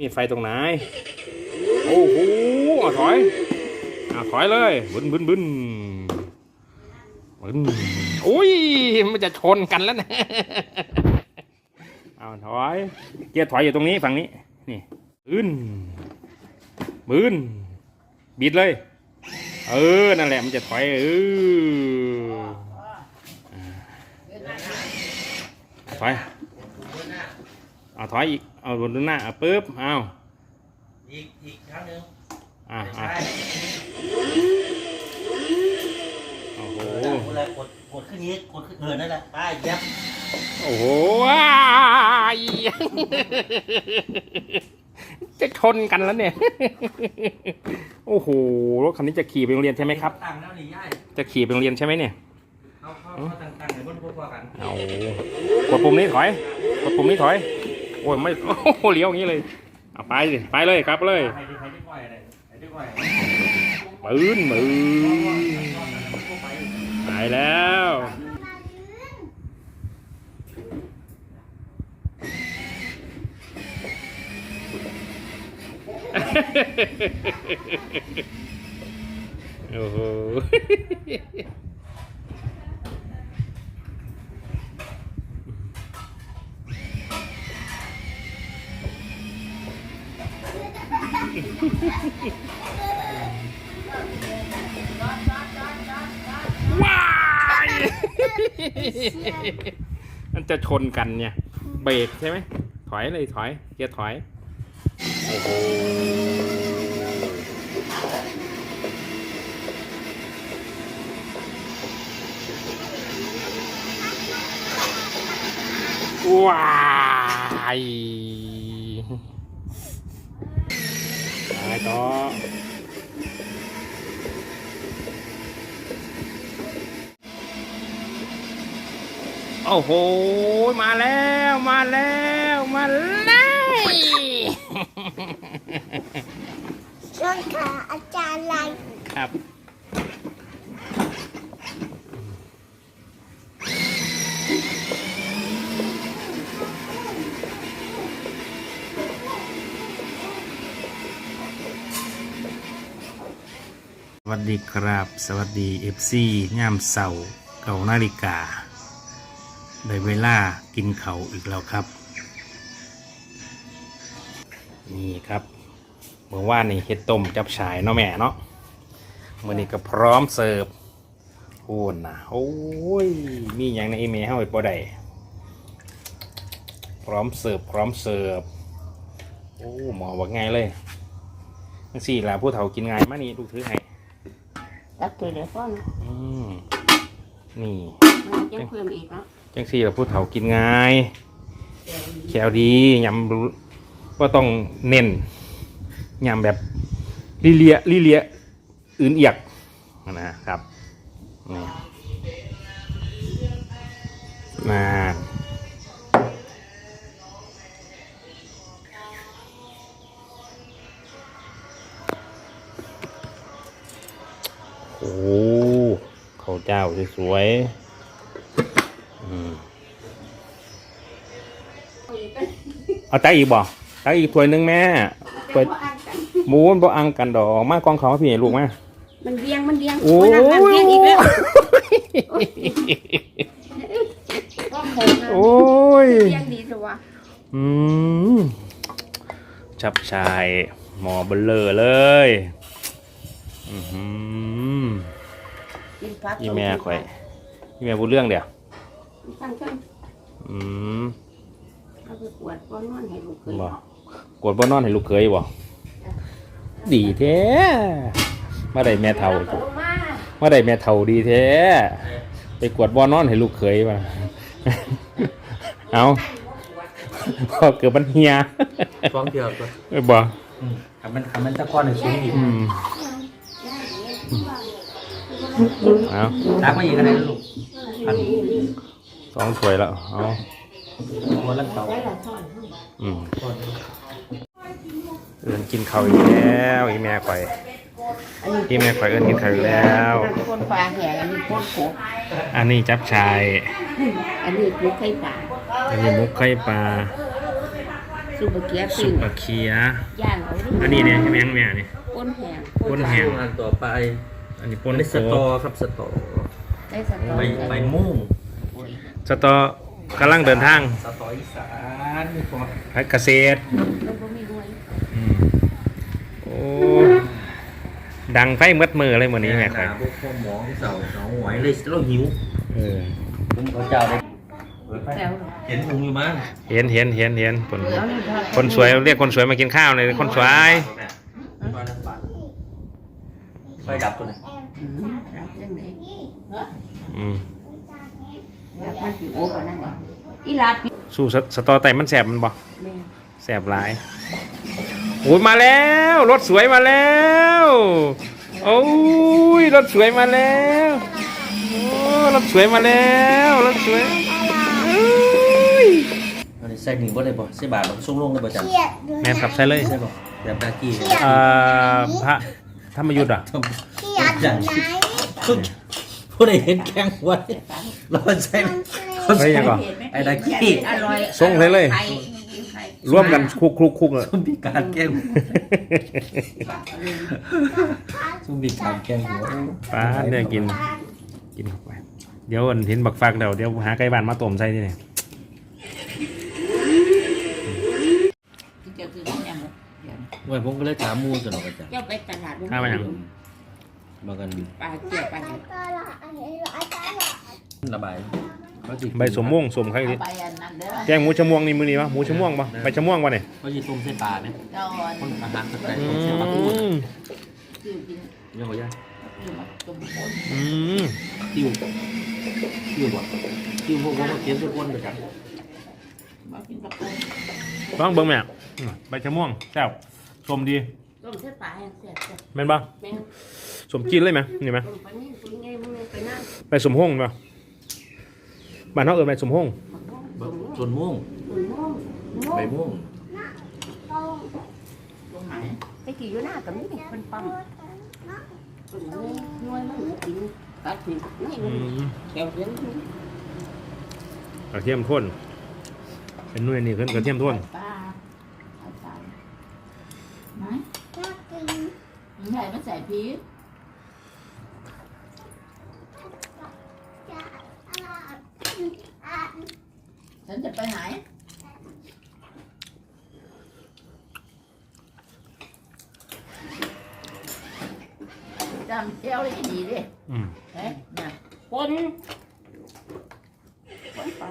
มีไฟตรงไหน โอ้โหอะถอยอะถอยเลยบึนบึนบึนบึนโอ้ย มันจะชนกันแล้วนะเอาถอย เกียร์ถอยอยู่ตรงนี้ฝั่งนี้ นี่บึนบึนบิดเลย เออ นั่นแหละ มันจะถอย เอออ่าถอย เอาถอยอีก เอาบนหน้าเอาปึ๊บเอาอีกอีกครั้งหนึ่งอ่าไม่อ่าใช่โอ้โหกดเลยกดกดขึ้นนี้กดขึ้นเออนั่นแหละไปเย็บโอ้โหว้ายจะชนกันแล้วเนี่ย โอ้โหรถคันนี้จะขี่ไปโรงเรียนใช่ไหมครับ ตั้งแล้วนี่ย่ายจะขี่ไปโรงเรียนใช่ไหมเนี่ย เขาเขาเขาตั้งตั้งให้บนพวกกัน เอากดปุ่มนี้ถอย กดปุ่มนี้ถอย โอ้ยไม่โอ้โหเลี้ยวอย่างนี้เลยเอาไปสิไปเลยครับเลยปืนมือไปแล้วโอ้โห ว้ายมันจะชนกันเนี่ย เบรกใช่ไหม ถอยเลยถอย เกียร์ถอย โอ้โหว้าย ไปต่อโอ้โห มาแล้วมาแล้วมาแล้วเชิญค่ะอาจารย์ไลน์ครับ วัสดีครับ สวัสดีเอฟซีย่ามเสาเก่านาฬิกาได้เวลากินเขาอีกแล้วครับ นี่ครับเมื่อวานนี่เห็ดต้มจับฉายเนาะแม่เนาะมื่อนี้ก็พร้อมเสิร์ฟโอ้นะโอ้ยมีอย่างในเอเมลให้พอได้พร้อมเสิร์ฟพร้อมเสิร์ฟโอ้หมอว่าไงเลยจังสี่ล่ะผู้เฒ่ากินไงมานี่ลูกถือให้ ตักตัวเดียวก่อนอืมนี่มันจะเพิ่มอีกแล้วจังสี่ล่ะผู้เฒ่ากินง่ายแขวดียำรู้ว่าต้องเน้นยำแบบลิเลียลิเลียอื่นเอียกนะครับนี่มา ข้าวเจ้าสวยๆอืมเอาตักอีกบ่ตักอีกถ้วยหนึงแม่เปิดหมูมันบ่อังกันดอกมากองเขามาพี่ให้ลูกมามันเลี้ยงมันเลี้ยงโอ้ยนั่นมันเลี้ยงอีกแล้วก็โคงโอ้ยเลี้ยงดีสิวะอืมชับชายหมอเบลเลอร์เลย อือหือ กินพักอีแม่ข่อยอีแม่พูดเรื่องเดี๋ยวตั้งเครื่องอืมเอาไปปวดก้อนนอนให้ลูกเคยบ่กดบ่นอนให้ลูกเคยบ่ดีแท้มาได้แม่เฒ่ามามาได้แม่เฒ่าดีแท้ไปกวดบ่อนอนให้ลูกเคยมาเอาพอเกิดมันเฮียฟ้องเดียวตัวเออบ่ทำมันทำมันตะก้อนหนึ่งชิ้นอีกอืม เอาตักมาอีกก็ได้ลูกพันสองถ้วยแล้วเอาหัวลังเตาอืมเอินกินข้าวอีกแล้วอีแม่ข่อยอีแม่ข่อยเอินกินข้าวอีกแล้ว คนปลาแหงอันนี้คนโขกอันนี้จับชาย อันนี้ลูกไข่ปลาอันนี้มุกไข่ปลาซุปเปอร์เกี๊ยวสุปิ้งปเคียย่างเอาดิอันนี้เนี่ยแม่งแม่นี่ป้นแห้งป้นแห้งงานต่อไป อันนี้ปอันนนี้สโซตอครับสตอได้สตอใบใบมุ่งสตอกำลังเดินทางสตออีสานนี่พอเกษตรแล้วก็มีด้วยอืมโอ้ดังไฟมืดมือเลยมื้อนี้แม่หครันาบพวกพ่อหมอเสาหนองหวยเลยเราหิวเออผมเขาเจ้าเลยเปิดไฟแล้วเห็นพุงอยู่มั้งเห็นเห็นเห็นเห็นคนเดี๋ยวนี่ทอดคนสวยเรียกคนสวยมากินข้าวเลยคนสวยไฟดับตัวไหน อืมรับจังได๋ฮะอืมรับมันสิโอ้ปานนั้นน่ะอีลาปิสู้สสตอไต่มันแสบมันบ่แม่แสบหลายโอ้ยมาแล้ว รถสวยมาแล้วโอ้ยรถสวยมาแล้วโอ้รถสวยมาแล้วรถสวยเอ้ยอันนี้ใส่หนึ่งบ่ได้บ่ใส่บาทบ่ส่งลงได้บ่จังเขียดด้วยแม่นขับใส่เลยใช่บ่แบบดากี้เอ่อพระธรรมยุทธ์อะ ทำ เขียดอยู่ไหนผู้ใดเห็นแกงไว้เราใส่เขาใส่ใส่ยังก่อนไอ้ดากี้อร่อยส่งเลยเลยไข่ไข่ร่วมกันคุกคุกคุกเลยซุ่มพิการแกงซุ่มพิการแกงหัวป้าเนี่ยกิน กินเข้าไปเดี๋ยวอันเห็นบักฟักเดี๋ยวเดี๋ยวหาไก่บ้านมาต้มใส่ที่นี่เจ้าคือยังไงเดี๋ยวไว้ผมก็เลยถามหมูสนอกอาจารย์เจ้าไปตลาดข้าวมาหยัง มากันดิปลาเกี่ยวปลาตเกี่ยวลาดอันนี้อาจารย์ระบายเขาสิใบสมม่วงสมใครเอาดิไปอันนั้นเด้อแกงหมูชะม่วงนี่มือนี้วะหมูชะม่วงปะใบชะม่วงปะเนี่ยเขาสิต้มใส่ปลาเนี่ยเจ้าอันคนอาหารสไตล์อืต้มใส่ปลาทูน่ะมคือกินยังบ่ย่างคือมาต้มคนอืมติ้วติ้วบ่ติ้วพวกผมก็เก็บทุกคนไปจังมากินกับคนลองเบิ่งแม่อืมใบชะม่วงแซ่บสมดี ต้มเส้นปลาให้แซ่บแซ่บแม่นปะแม่งสมกินเลยไหมนี่ไหมต้มปลานี่คุณไงมึงไปนั่งใบสมห้งปะบ้านเขาเออใบสมห้งส่วนม่วงต้มม่วงม่วงใบม่วงตรงไหนไปกี่อยู่หน้ากับนี่เป็นปั๊มตรงนี้น้อยมันกินตัดผิดนี่อืมันมแก้วเลี้ยงกระเทียมข้นเป็นหน่วยนี่ขึ้นกระเทียมข้นป พีชฉันจะไปไหนจำเจ้าเลยดีดิอืเฮ้ยนะคนคนปา